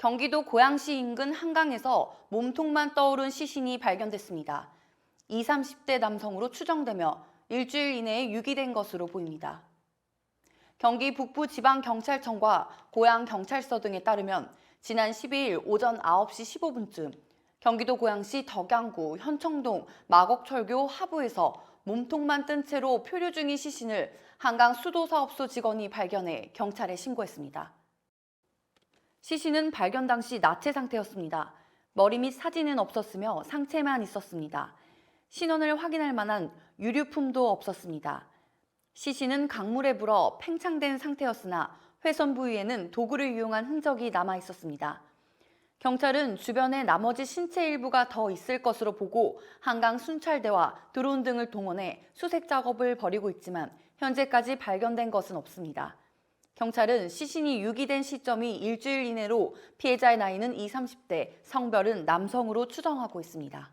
경기도 고양시 인근 한강에서 몸통만 떠오른 시신이 발견됐습니다. 20, 30대 남성으로 추정되며 일주일 이내에 유기된 것으로 보입니다. 경기 북부지방경찰청과 고양경찰서 등에 따르면 지난 12일 오전 9시 15분쯤 경기도 고양시 덕양구 현청동 마곡철교 하부에서 몸통만 뜬 채로 표류 중인 시신을 한강 수도사업소 직원이 발견해 경찰에 신고했습니다. 시신은 발견 당시 나체 상태였습니다. 머리 및 사진은 없었으며 상체만 있었습니다. 신원을 확인할 만한 유류품도 없었습니다. 시신은 강물에 불어 팽창된 상태였으나 훼손 부위에는 도구를 이용한 흔적이 남아 있었습니다. 경찰은 주변에 나머지 신체 일부가 더 있을 것으로 보고 한강 순찰대와 드론 등을 동원해 수색 작업을 벌이고 있지만 현재까지 발견된 것은 없습니다. 경찰은 시신이 유기된 시점이 일주일 이내로 피해자의 나이는 20, 30대, 성별은 남성으로 추정하고 있습니다.